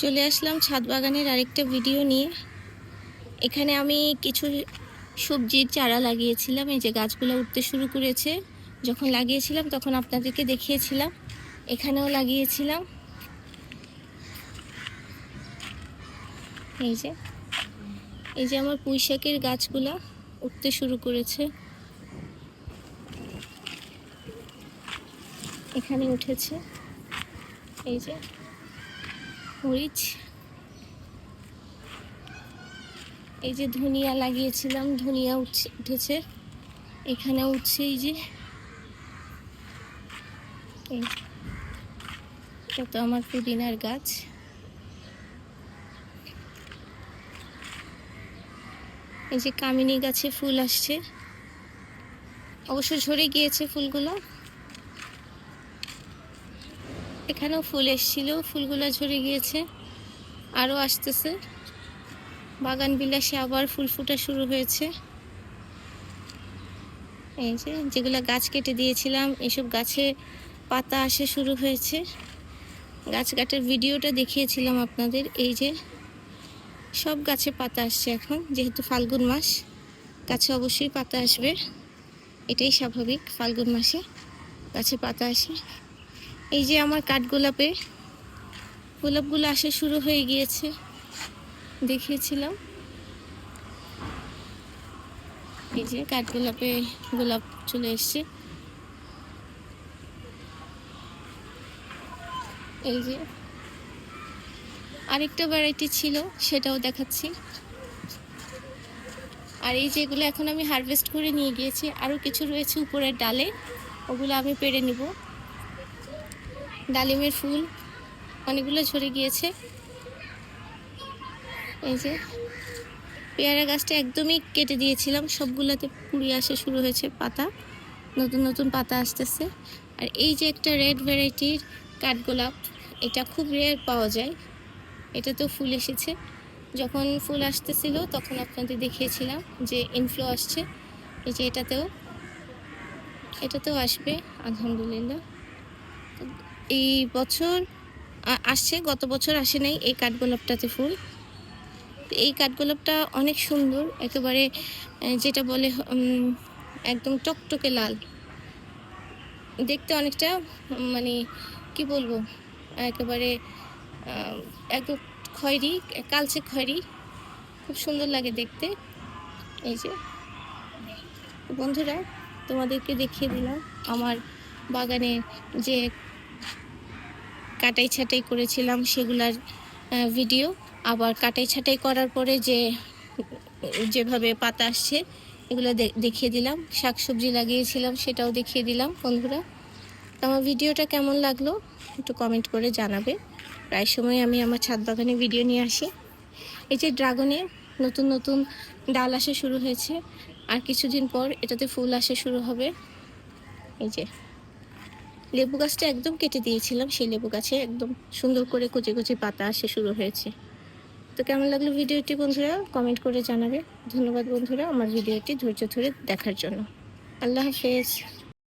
চলে আসলাম ছাদ বাগানের আরেকটা ভিডিও নিয়ে। এখানে আমি কিছু সবজির চারা লাগিয়েছিলাম, এই যে গাছগুলো উঠতে শুরু করেছে। যখন লাগিয়েছিলাম তখন আপনাদেরকে দেখিয়েছিলাম, এখানেও লাগিয়েছিলাম। এই যে এই যে আমার পুঁই শাকের গাছগুলা উঠতে শুরু করেছে। এখানে উঠেছে, এই যে। মরিচ। এই যে ধনিয়া লাগিয়েছিলাম, ধনিয়া উঠছে উঠেছে। এখানে উঠছে এই যে। এটা তো আমার পুদিনার গাছ। এই যে কামিনী গাছে ফুল আসছে। অবশ্য ঝরে গিয়েছে ফুলগুলো। এখানেও ফুল এসেছিল, ফুলগুলো ঝরে গিয়েছে, আরও আসতেছে। বাগান বিলাসে আবার ফুল ফোটা শুরু হয়েছে। এই যে যেগুলো গাছ কেটে দিয়েছিলাম, এসব গাছে পাতা আসে শুরু হয়েছে। গাছ কাটার ভিডিওটা দেখিয়েছিলাম আপনাদের, এই যে সব গাছে পাতা আসছে এখন, যেহেতু ফাল্গুন মাস, গাছে অবশ্যই পাতা আসবে। এটাই স্বাভাবিক, ফাল্গুন মাসে গাছে পাতা আসে। এই যে আমার কাঠগোলাপে গোলাপগুলো আসা শুরু হয়ে গিয়েছে। দেখিয়েছিলাম। এই যে কাঠগোলাপে গোলাপ চলে এসছে। এই যে আরেকটা ভ্যারাইটি ছিল, সেটাও দেখাচ্ছি। আর এই যেগুলো এখন আমি হারভেস্ট করে নিয়ে গিয়েছি, আরও কিছু রয়েছে উপরের ডালে। ওগুলো আমি পেরে নিব। ডালিমের ফুল, অনেকগুলো ঝরে গিয়েছে। এই যে, পেয়ারা গাছটা একদমই কেটে দিয়েছিলাম, সবগুলোতে পুড়ি আসা শুরু হয়েছে পাতা, নতুন নতুন পাতা আসতেছে। আর এই যে একটা রেড ভ্যারাইটির কাঠগোলাপ, এটা খুব রেয়ার পাওয়া যায়। এটাতেও ফুল এসেছে। যখন ফুল আসতেছিল, তখন আপনাদের দেখিয়েছিলাম যে ইনফ্লো আসছে। এই যে এটাতেও এটাতেও আসবে, আলহামদুলিল্লাহ। এই বছর আসছে, গত বছর আসে নাই এই কাঠগোলাপটাতে ফুল। এই কাঠগোলাপটা অনেক সুন্দর, একেবারে যেটা বলে একদম টকটকে লাল। দেখতে অনেকটা মানে কি বলব, একেবারে একদম খয়েরি, কালচে খয়েরি, খুব সুন্দর লাগে দেখতে। এই যে, বন্ধুরা, তোমাদেরকে দেখিয়ে দিলাম আমার বাগানে যে কাটাই ছাটাই করেছিলাম সেগুলার ভিডিও আবার কাটাই ছাটাই করার পরে যে, যেভাবে পাতা আসছে, এগুলো দেখিয়ে দিলাম। শাকসবজি লাগিয়েছিলাম, সেটাও দেখিয়ে দিলাম বন্ধুরা। তো আমার ভিডিওটা কেমন লাগল, একটু কমেন্ট করে জানাবে। প্রায় সময় আমি আমার ছাদ বাগানে ভিডিও নিয়ে আসি। এই যে ড্রাগনে নতুন নতুন ডাল আসা শুরু হয়েছে। আর কিছুদিন পর এটাতে ফুল আসা শুরু হবে। এই যে। লেবু গাছটা একদম কেটে দিয়েছিলাম, সেই লেবু গাছে একদম সুন্দর করে কুচি কুচি পাতা আসে শুরু হয়েছে। তো কেমন লাগল ভিডিওটি বন্ধুরা? কমেন্ট করে জানাবে। ধন্যবাদ বন্ধুরা আমার ভিডিওটি ধৈর্য ধরে দেখার জন্য। আল্লাহ হাফেজ।